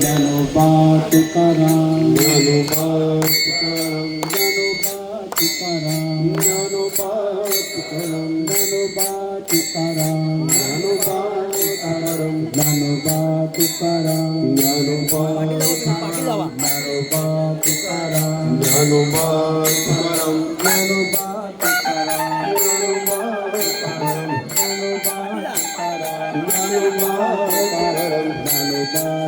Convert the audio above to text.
Dnyanoba Tukaram Dnyanoba Tukaram Dnyanoba Tukaram Dnyanoba Tukaram Dnyanoba Tukaram Dnyanoba Tukaram Dnyanoba Dnyanoba Tukaram Tukaram Dnyanoba Dnyanoba Tukaram Tukaram